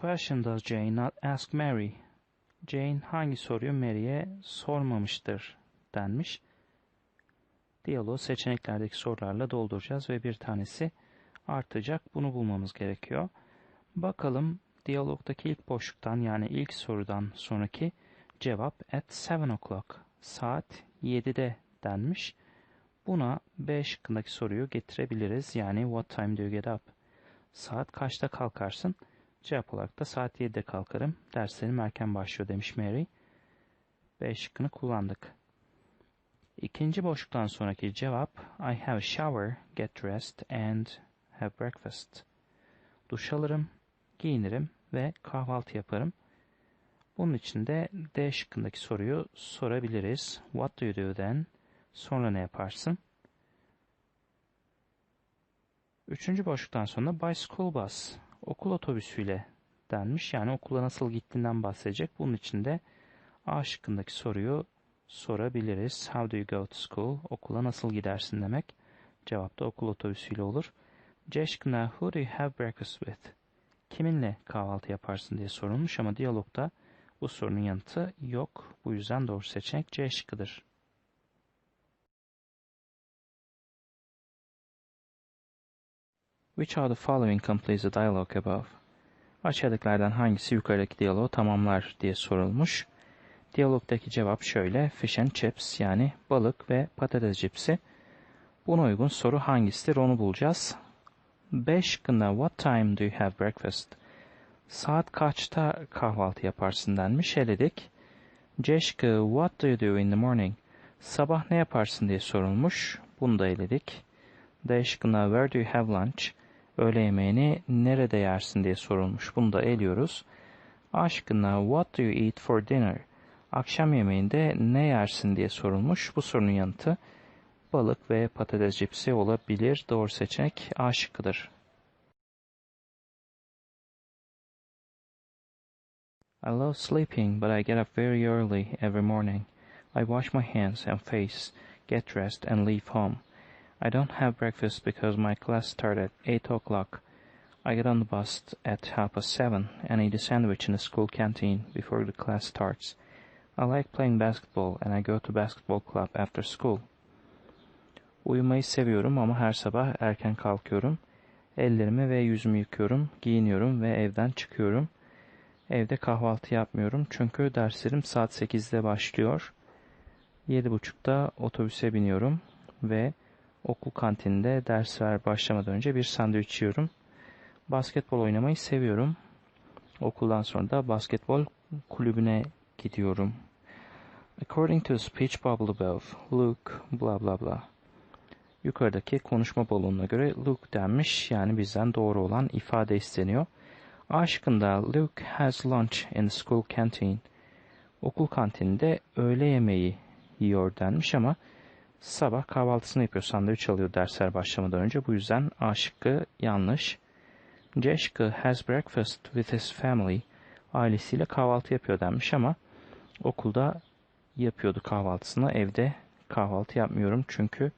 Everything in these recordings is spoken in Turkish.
Question does Jane not ask Mary? Jane hangi soruyu Mary'e sormamıştır denmiş. Diyaloğu seçeneklerdeki sorularla dolduracağız ve bir tanesi artacak. Bunu bulmamız gerekiyor. Bakalım diyalogdaki ilk boşluktan yani ilk sorudan sonraki cevap at 7 o'clock. Saat 7'de denmiş. Buna B şıkkındaki soruyu getirebiliriz. Yani what time do you get up? Saat kaçta kalkarsın? Cevap olarak da saat 7'de kalkarım. Derslerim erken başlıyor demiş Mary. B şıkkını kullandık. İkinci boşluktan sonraki cevap I have a shower, get dressed and have breakfast. Duş alırım, giyinirim ve kahvaltı yaparım. Bunun için de D şıkkındaki soruyu sorabiliriz. What do you do then? Sonra ne yaparsın? Üçüncü boşluktan sonra by school bus, okul otobüsüyle denmiş. Yani okula nasıl gittiğinden bahsedecek. Bunun için de A şıkkındaki soruyu sorabiliriz. How do you go to school? Okula nasıl gidersin demek. Cevap da okul otobüsüyle olur. C şıkkında who do you have breakfast with? Kiminle kahvaltı yaparsın diye sorulmuş ama diyalogda bu sorunun yanıtı yok. Bu yüzden doğru seçenek C şıkkıdır. Which of the following completes the dialogue above? Aşağıdakilerden hangisi yukarıdaki diyaloğu tamamlar diye sorulmuş. Diyalogdaki cevap şöyle. Fish and chips yani balık ve patates cipsi. Buna uygun soru hangisidir onu bulacağız. 5 şıkkında what time do you have breakfast? Saat kaçta kahvaltı yaparsın denmiş. Eledik. C what do you do in the morning? Sabah ne yaparsın diye sorulmuş. Bunu da eledik. D where do you have lunch? Öğle yemeğini nerede yersin diye sorulmuş. Bunu da eliyoruz. A şıkkında what do you eat for dinner? Akşam yemeğinde ne yersin diye sorulmuş. Bu sorunun yanıtı balık ve patates cipsi olabilir. Doğru seçenek A şıkkıdır. I love sleeping, but I get up very early every morning. I wash my hands and face, get dressed, and leave home. I don't have breakfast because my class starts at 8 o'clock. I get on the bus at half past seven and eat a sandwich in the school canteen before the class starts. I like playing basketball and I go to basketball club after school. Uyumayı seviyorum ama her sabah erken kalkıyorum. Ellerimi ve yüzümü yıkıyorum, giyiniyorum ve evden çıkıyorum. Evde kahvaltı yapmıyorum çünkü derslerim saat 8'de başlıyor. 7.30'da otobüse biniyorum ve okul kantininde dersler başlamadan önce bir sandviç yiyorum. Basketbol oynamayı seviyorum. Okuldan sonra da basketbol kulübüne gidiyorum. According to speech bubble above, Luke bla bla bla. Yukarıdaki konuşma balonuna göre Luke denmiş yani bizden doğru olan ifade isteniyor. A şıkkında Luke has lunch in the school canteen. Okul kantininde öğle yemeği yiyor denmiş ama sabah kahvaltısını yapıyor, sandviç alıyor dersler başlamadan önce. Bu yüzden A şıkkı yanlış. C has breakfast with his family. Ailesiyle kahvaltı yapıyor denmiş ama okulda yapıyordu kahvaltısını. Evde kahvaltı yapmıyorum çünkü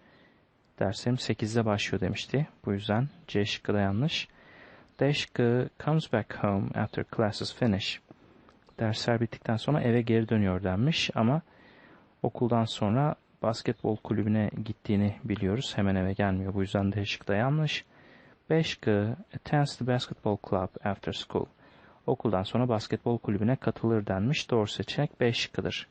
derslerim 8'de başlıyor demişti. Bu yüzden C şıkkı da yanlış. D şıkkı comes back home after classes finish. Dersler bittikten sonra eve geri dönüyor denmiş ama okuldan sonra basketbol kulübüne gittiğini biliyoruz. Hemen eve gelmiyor. Bu yüzden D şıkkı da yanlış. B şıkkı attends the basketball club after school. Okuldan sonra basketbol kulübüne katılır denmiş. Doğru seçenek B şıkkıdır.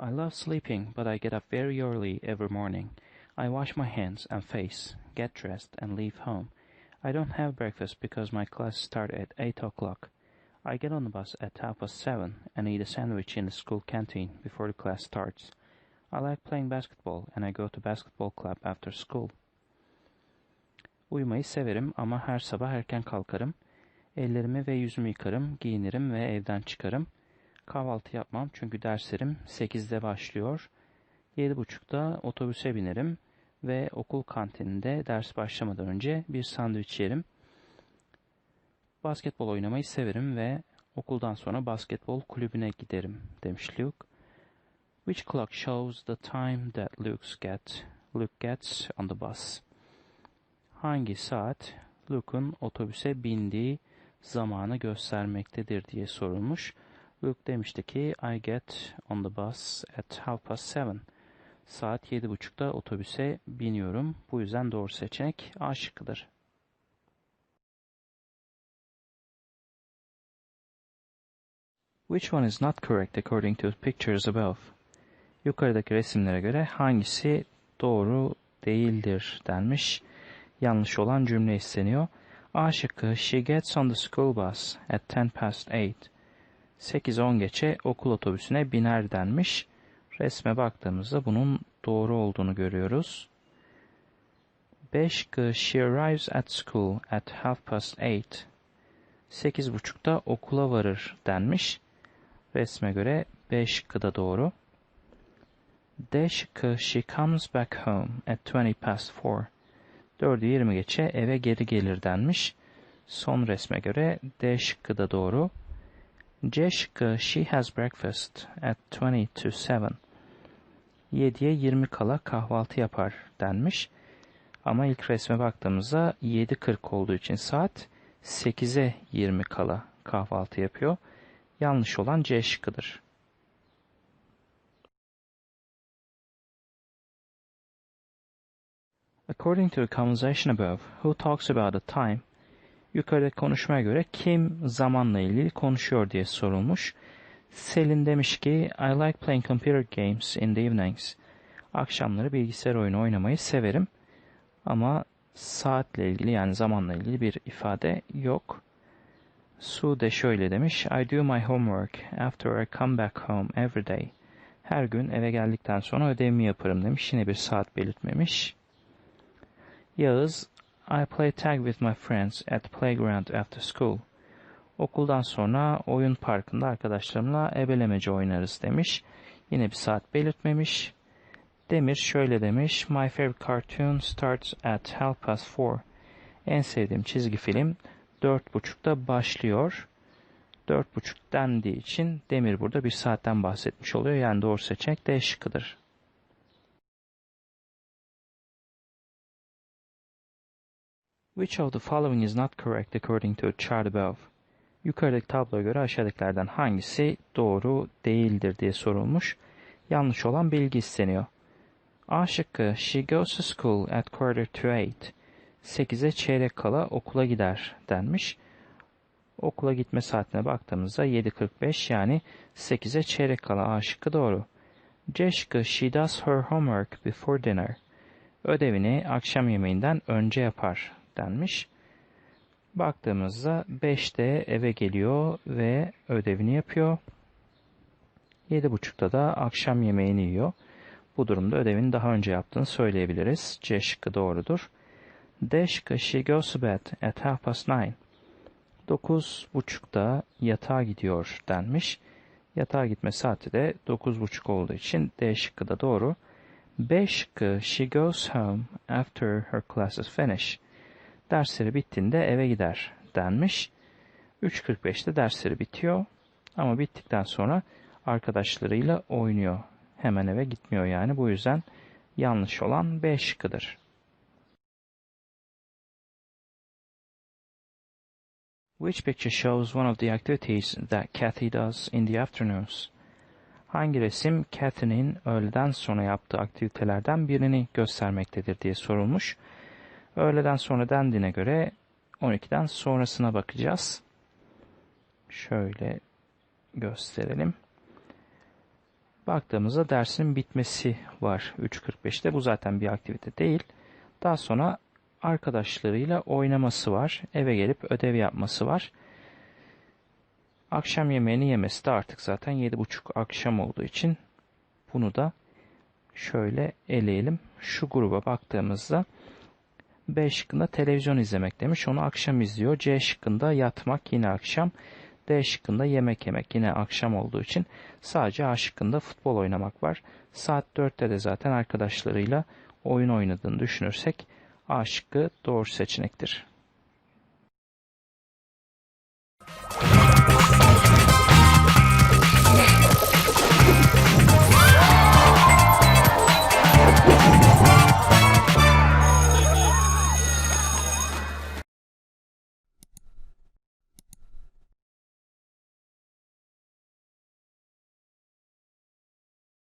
I love sleeping, but I get up very early every morning. I wash my hands and face, get dressed, and leave home. I don't have breakfast because my class starts at 8 o'clock. I get on the bus at half past seven and eat a sandwich in the school canteen before the class starts. I like playing basketball and I go to basketball club after school. Uyumayı severim ama her sabah erken kalkarım. Ellerimi ve yüzümü yıkarım, giyinirim ve evden çıkarım. Kahvaltı yapmam çünkü derslerim 8'de başlıyor. 7.30'da otobüse binerim ve okul kantininde ders başlamadan önce bir sandviç yerim. Basketbol oynamayı severim ve okuldan sonra basketbol kulübüne giderim demiş Luke. Which clock shows the time that Luke gets, Luke gets on the bus? Hangi saat Luke'un otobüse bindiği zamanı göstermektedir diye sorulmuş. Luke demişti ki I get on the bus at half past seven. Saat yedi buçukta otobüse biniyorum. Bu yüzden doğru seçenek A şıkkıdır. Which one is not correct according to pictures above? Yukarıdaki resimlere göre hangisi doğru değildir denmiş. Yanlış olan cümle isteniyor. A şıkkı She gets on the school bus at ten past eight. 8-10 geçe okul otobüsüne biner denmiş. Resme baktığımızda bunun doğru olduğunu görüyoruz. 5 şıkkı She arrives at school at half past eight. 8.30'da okula varır denmiş. Resme göre 5 şıkkı da doğru. D şıkkı She comes back home at 20 past four. 4'ü 20 geçe eve geri gelir denmiş. Son resme göre D şıkkı da doğru. C şıkkı She has breakfast at 20 to 7. 7'ye 20 kala kahvaltı yapar denmiş. Ama ilk resme baktığımızda 7.40 olduğu için saat 8'e 20 kala kahvaltı yapıyor. Yanlış olan C şıkkıdır. According to the conversation above, who talks about the time? Yukarıdaki konuşmaya göre kim zamanla ilgili konuşuyor diye sorulmuş. Selin demiş ki I like playing computer games in the evenings. Akşamları bilgisayar oyunu oynamayı severim. Ama saatle ilgili yani zamanla ilgili bir ifade yok. Su de şöyle demiş. I do my homework after I come back home every day. Her gün eve geldikten sonra ödevimi yaparım demiş. Yine bir saat belirtmemiş. Yağız, I play tag with my friends at playground after school. Okuldan sonra oyun parkında arkadaşlarımla ebelemece oynarız demiş. Yine bir saat belirtmemiş. Demir şöyle demiş. My favorite cartoon starts at half past four. En sevdiğim çizgi film dört buçukta başlıyor. Dört buçuk dendiği için Demir burada bir saatten bahsetmiş oluyor. Yani doğru seçenek D şıkkıdır. Which of the following is not correct according to the chart above? Yukarıdaki tabloya göre aşağıdakilerden hangisi doğru değildir diye sorulmuş. Yanlış olan bilgi isteniyor. A şıkkı She goes to school at quarter to eight. 8'e çeyrek kala okula gider denmiş. Okula gitme saatine baktığımızda 7.45 yani 8'e çeyrek kala A şıkkı doğru. C She does her homework before dinner. Ödevini akşam yemeğinden önce yapar denmiş. Baktığımızda 5'te eve geliyor ve ödevini yapıyor. 7.30'da da akşam yemeğini yiyor. Bu durumda ödevini daha önce yaptığını söyleyebiliriz. C şıkkı doğrudur. Goes to bed at half past nine. 9.30'da yatağa gidiyor denmiş. Yatağa gitme saati de 9.30 olduğu için D şıkkı da doğru. B şıkkı she goes home after her classes finish. Dersleri bittiğinde eve gider denmiş. 3.45'te dersleri bitiyor ama bittikten sonra arkadaşlarıyla oynuyor. Hemen eve gitmiyor yani. Bu yüzden yanlış olan B şıkkıdır. Which picture shows one of the activities that Kathy does in the afternoons? Hangi resim Kathy'nin öğleden sonra yaptığı aktivitelerden birini göstermektedir diye sorulmuş. Öğleden sonra dendiğine göre 12'den sonrasına bakacağız. Şöyle gösterelim. Baktığımızda dersin bitmesi var 3.45'te. Bu zaten bir aktivite değil. Daha sonra arkadaşlarıyla oynaması var. Eve gelip ödev yapması var. Akşam yemeğini yemesi de artık zaten 7.30 akşam olduğu için bunu da şöyle eleyelim. Şu gruba baktığımızda B şıkkında televizyon izlemek demiş. Onu akşam izliyor. C şıkkında yatmak yine akşam. D şıkkında yemek yemek yine akşam olduğu için sadece A şıkkında futbol oynamak var. Saat 4'te de zaten arkadaşlarıyla oyun oynadığını düşünürsek A şıkkı doğru seçenektir.